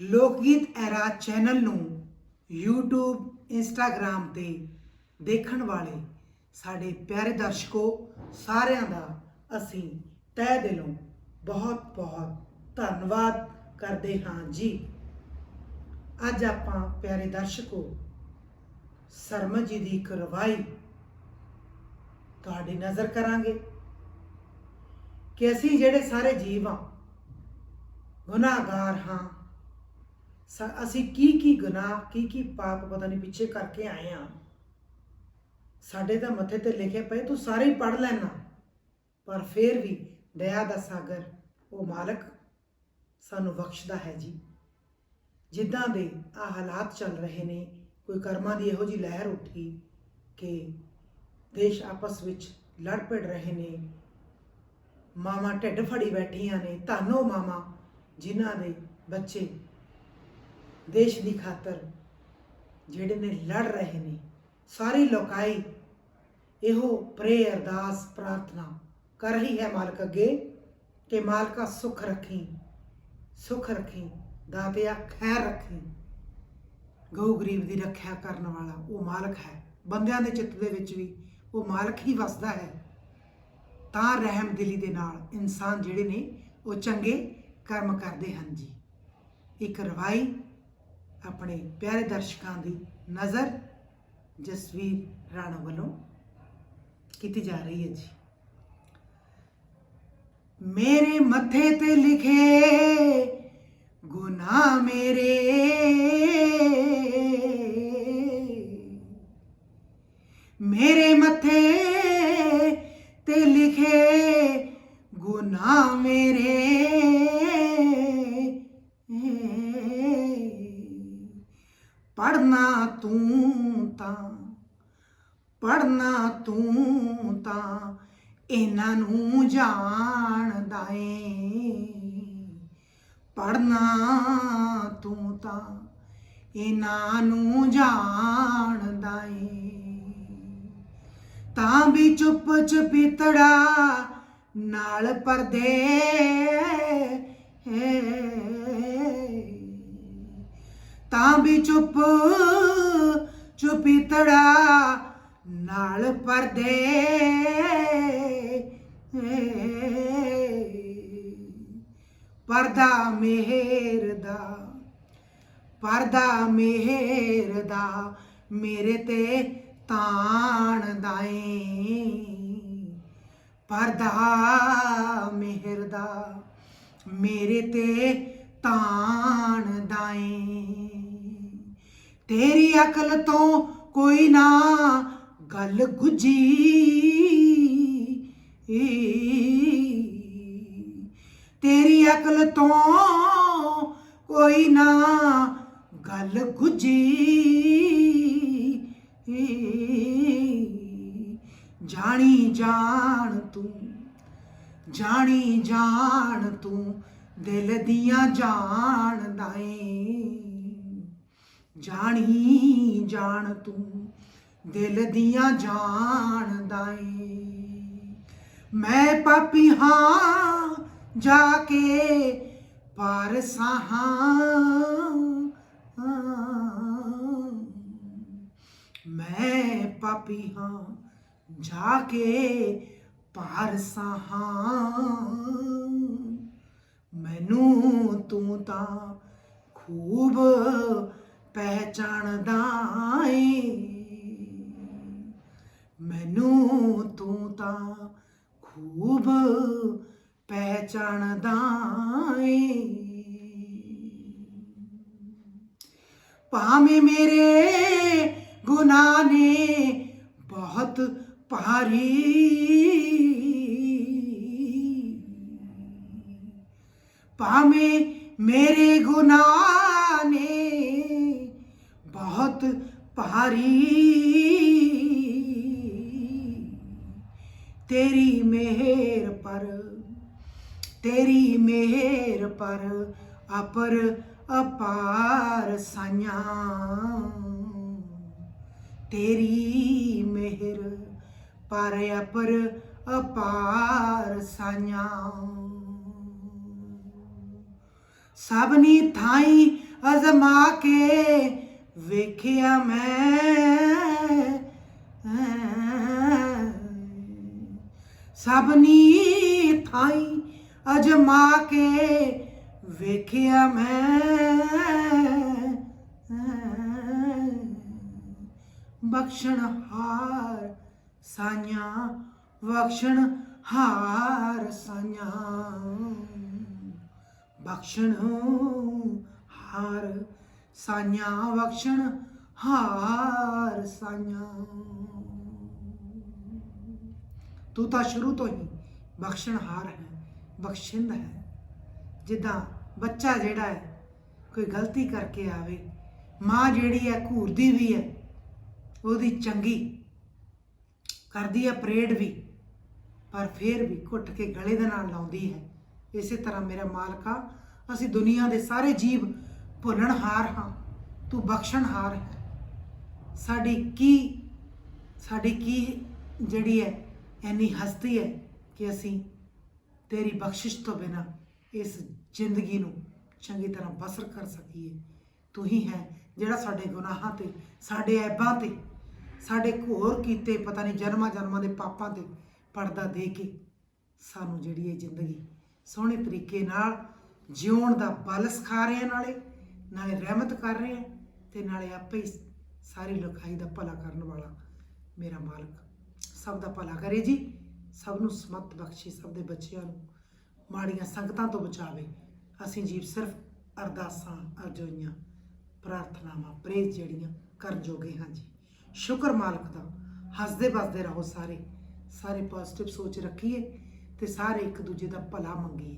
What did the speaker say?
ਲੋਕ ਗੀਤ era channel ਨੂੰ YouTube, Instagram ਤੇ ਦੇਖਣ ਵਾਲੇ ਸਾਡੇ ਪਿਆਰੇ ਦਰਸ਼ਕੋ, ਸਾਰਿਆਂ ਦਾ ਅਸੀਂ ਤਹਿ ਦਿਲੋਂ ਬਹੁਤ ਬਹੁਤ ਧੰਨਵਾਦ ਕਰਦੇ ਹਾਂ ਜੀ। ਅੱਜ ਆਪਾਂ ਪਿਆਰੇ ਦਰਸ਼ਕੋ, ਸਰਮਨ ਜੀ ਦੀ ਇੱਕ ਰਵਾਈ ਤੁਹਾਡੀ ਨਜ਼ਰ ਕਰਾਂਗੇ ਕਿ ਅਸੀਂ ਜਿਹੜੇ ਸਾਰੇ ਜੀਵ ਹਾਂ ਗੁਨਾਹਗਾਰ ਹਾਂ ਸ- ਅਸੀਂ ਕੀ ਕੀ ਗੁਨਾਹ, ਕੀ ਕੀ ਪਾਪ ਪਤਾ ਨਹੀਂ ਪਿੱਛੇ ਕਰਕੇ ਆਏ ਹਾਂ। ਸਾਡੇ ਤਾਂ ਮੱਥੇ ਤੇ ਲਿਖੇ ਪਏ, ਤੂੰ ਸਾਰੇ ਹੀ ਪੜ ਲੈਣਾ। ਪਰ ਫਿਰ ਵੀ ਦਇਆ ਦਾ ਸਾਗਰ, ਉਹ ਮਾਲਕ ਸਾਨੂੰ ਬਖਸ਼ਦਾ ਹੈ ਜੀ। ਜਿੱਦਾਂ ਦੇ ਆ ਹਾਲਾਤ ਚੱਲ ਰਹੇ ਨੇ, ਕੋਈ ਕਰਮਾਂ ਦੀ ਇਹੋ ਜੀ ਲਹਿਰ ਉੱਠੀ ਕਿ ਦੇਸ਼ ਆਪਸ ਵਿੱਚ ਲੜ ਪੜ ਰਹੇ ਨੇ। ਮਾਵਾਂ ਢਿੱਡ ਫੜੀ ਬੈਠੀਆਂ ਨੇ, ਧੰਨੋ ਮਾਵਾਂ ਜਿਨ੍ਹਾਂ ਦੇ ਬੱਚੇ ਦੇਸ਼ ਦੀ ਖਾਤਰ ਜਿਹੜੇ ਨੇ ਲੜ ਰਹੇ ਨੇ, ਸਾਰੀ ਲੋਕਾਈ ਇਹੋ ਪ੍ਰੇ ਅਰਦਾਸ ਪ੍ਰਾਰਥਨਾ ਕਰ ਰਹੀ ਹੈ ਮਾਲਕ ਅੱਗੇ ਕਿ ਮਾਲਕਾ ਸੁਖ ਰੱਖੀ ਸੁਖ ਰੱਖੀ, ਦਾਤਿਆ ਖੈਰ ਰੱਖੀ। ਗਊ ਗਰੀਬ ਦੀ ਰੱਖਿਆ ਕਰਨ ਵਾਲਾ ਉਹ ਮਾਲਕ ਹੈ। ਬੰਦਿਆਂ ਦੇ ਚਿੱਤ ਦੇ ਵਿੱਚ ਵੀ ਉਹ ਮਾਲਕ ਹੀ ਵਸਦਾ ਹੈ। ਤਾਂ ਰਹਿਮ ਦਿਲੀ ਦੇ ਨਾਲ ਇਨਸਾਨ ਜਿਹੜੇ ਨੇ ਉਹ ਚੰਗੇ ਕਰਮ ਕਰਦੇ ਹਨ ਜੀ। ਇੱਕ ਰਵਾਈ ਆਪਣੇ ਪਿਆਰੇ ਦਰਸ਼ਕਾਂ ਦੀ ਨਜ਼ਰ ਜਸਵੀਰ ਰਾਣਾ ਵੱਲੋਂ ਕੀਤੀ ਜਾ ਰਹੀ ਹੈ ਜੀ। ਮੇਰੇ ਮੱਥੇ ਤੇ ਲਿਖੇ ਗੁਨਾਹ ਮੇਰੇ। ਮੇਰੇ ਮੱਥੇ ਤੇ ਲਿਖੇ ਗੁਨਾਹ ਮੇਰੇ। ਤੂੰ ਤਾਂ ਪੜਨਾ ਤੂੰ ਤਾਂ, ਇਹਨਾਂ ਨੂੰ ਜਾਣਦਾ ਏ। ਪੜਨਾ ਤੂੰ ਤਾਂ, ਇਹਨਾਂ ਨੂੰ ਜਾਣਦਾ ਏ। ਤਾਂ ਵੀ ਚੁੱਪ ਚਪੀਤੜਾ ਨਾਲ ਪਰਦੇ ਤਾਂ ਵੀ ਚੁੱਪ ਚੁਪੀਤੜਾ ਨਾਲ ਪਰਦੇ। ਪਰਦਾ ਮਿਹਰ ਦਾ, ਪਰਦਾ ਮਿਹਰ ਦਾ ਮੇਰੇ ਤੇ ਤਾਣ ਦਾਏ। ਪਰਦਾ ਮਿਹਰ ਦਾ ਮੇਰੇ ਤੇ ਤਾਣ ਦਾਏ ਤੇਰੀ ਅਕਲ ਤੋਂ ਕੋਈ ਨਾ ਗੱਲ ਗੁੱਜੀ ਤੇਰੀ ਅਕਲ ਤੋਂ ਕੋਈ ਨਾ ਗੱਲ ਗੁੱਜੀ ਜਾਣੀ ਜਾਣ ਤੂੰ, ਜਾਣੀ ਜਾਣ ਤੂੰ ਦਿਲ ਦੀਆਂ ਜਾਣਦਾ ਏ ਜਾਣੀ ਜਾਣ ਤੂੰ, ਦਿਲ ਦੀਆਂ ਜਾਣਦਾ ਏ ਮੈਂ ਪਾਪੀ ਹਾਂ, ਜਾ ਕੇ ਪਾਰ ਸਾਹਾਂ। ਮੈਂ ਪਾਪੀ ਹਾਂ, ਜਾ ਕੇ ਪਾਰ ਸਾਹਾਂ। ਮੈਨੂੰ ਤੂੰ ਤਾਂ ਖੂਬ ਪਹਿਚਾਣਦਾ ਏ। ਮੈਨੂੰ ਤੂੰ ਤਾਂ ਖੂਬ ਪਹਿਚਾਣਦਾ ਏ। ਭਾਵੇਂ ਮੇਰੇ ਗੁਨਾਹ ਨੇ ਬਹੁਤ ਭਾਰੀ ਭਾਵੇਂ ਮੇਰੇ ਗੁਨਾਹ ਨੇ ਬਹੁਤ ਭਾਰੀ। ਤੇਰੀ ਮਿਹਰ ਪਰ, ਤੇਰੀ ਮਿਹਰ ਪਰ ਅਪਰ ਅਪਾਰ ਸਾਈਆਂ। ਤੇਰੀ ਮਿਹਰ ਪਰ ਅਪਰ ਅਪਾਰ ਸਾਈਆਂ। ਸਭਨੀ ਥਾਈ ਅਜ਼ਮਾ ਕੇ ਵੇਖਿਆ ਮੈਂ ਸਭਨੀ ਥਾਈ ਅਜਮਾ ਕੇ ਵੇਖਿਆ ਮੈਂ ਬਖਸ਼ਣ ਹਾਰ ਸਾਈਆਂ ਬਖਸ਼ਣ ਹਾਰ ਸਾਈਆਂ ਬਖਸ਼ਣ ਹਾਰ ਸਾਈਆਂ ਬਖਸ਼ਣ ਹਾਰ ਸਾਈਆਂ। ਤੂੰ ਤਾਂ ਸ਼ੁਰੂ ਤੋਂ ਹੀ ਬਖਸ਼ਣਹਾਰ ਹੈ, ਬਖਸ਼ਿੰਦ ਹੈ। ਜਿੱਦਾਂ ਬੱਚਾ ਜਿਹੜਾ ਹੈ, ਕੋਈ ਗਲਤੀ ਕਰਕੇ ਆਵੇ, ਮਾਂ ਜਿਹੜੀ ਹੈ ਘੂਰਦੀ ਵੀ ਹੈ, ਉਹਦੀ ਚੰਗੀ ਕਰਦੀ ਹੈ ਪਰੇਡ ਵੀ, ਪਰ ਫੇਰ ਵੀ ਘੁੱਟ ਕੇ ਗਲੇ ਦੇ ਨਾਲ ਲਾਉਂਦੀ ਹੈ। ਇਸੇ ਤਰ੍ਹਾਂ ਮੇਰਾ ਮਾਲਕਾ, ਅਸੀਂ ਦੁਨੀਆ ਦੇ ਸਾਰੇ ਜੀਵ ਭੁੱਲਣਹਾਰ ਹਾਂ, ਤੂੰ ਬਖਸ਼ਣਹਾਰ ਹੈ। ਸਾਡੀ ਕੀ ਸਾਡੀ ਕੀ ਜਿਹੜੀ ਹੈ, ਇੰਨੀ ਹਸਤੀ ਹੈ ਕਿ ਅਸੀਂ ਤੇਰੀ ਬਖਸ਼ਿਸ਼ ਤੋਂ ਬਿਨਾ ਇਸ ਜ਼ਿੰਦਗੀ ਨੂੰ ਚੰਗੀ ਤਰ੍ਹਾਂ ਬਸਰ ਕਰ ਸਕੀਏ। ਤੂੰ ਹੀ ਹੈ ਜਿਹੜਾ ਸਾਡੇ ਗੁਨਾਹਾਂ ਤੇ, ਸਾਡੇ ਐਬਾਂ ਤੇ, ਸਾਡੇ ਘੋਰ ਕੀਤੇ ਪਤਾ ਨਹੀਂ ਜਨਮਾਂ ਜਨਮਾਂ ਦੇ ਪਾਪਾਂ ਤੇ ਪਰਦਾ ਦੇ ਕੇ ਸਾਨੂੰ ਜਿਹੜੀ ਇਹ ਜ਼ਿੰਦਗੀ ਸੋਹਣੇ ਤਰੀਕੇ ਨਾਲ ਜਿਉਣ ਦਾ ਬਲ ਸਿਖਾ ਰਹੇ ਆ ਨਾਲੇ ਨਾਲੇ ਰਹਿਮਤ ਕਰ ਰਹੇ ਆ ਤੇ ਨਾਲੇ ਆਪੇ ਹੀ ਸਾਰੀ ਲੋਕਾਈ ਦਾ ਭਲਾ ਕਰਨ ਵਾਲਾ ਮੇਰਾ ਮਾਲਕ। ਸਭ ਦਾ ਭਲਾ ਕਰੇ ਜੀ, ਸਭ ਨੂੰ ਸਮਤ ਬਖਸ਼ੇ ਸਭ ਦੇ ਬੱਚਿਆਂ ਨੂੰ। ਮਾੜੀਆਂ ਸੰਗਤਾਂ ਤੋਂ ਬਚਾਵੇ। ਅਸੀਂ ਜੀਵ ਸਿਰਫ ਅਰਦਾਸਾਂ, ਅਰਜ਼ੋਈਆਂ, ਪ੍ਰਾਰਥਨਾਵਾਂ ਪ੍ਰੇਜ ਜਿਹੜੀਆਂ ਕਰਨ ਜੋਗੇ ਹਾਂ ਜੀ। ਸ਼ੁਕਰ ਮਾਲਕ ਦਾ। ਹੱਸਦੇ ਵਸਦੇ ਰਹੋ ਸਾਰੇ। ਸਾਰੇ ਪੋਜ਼ਿਟਿਵ ਸੋਚ ਰੱਖੀਏ। ਤੇ ਸਾਰੇ ਇੱਕ ਦੂਜੇ ਦਾ ਭਲਾ ਮੰਗੀਏ।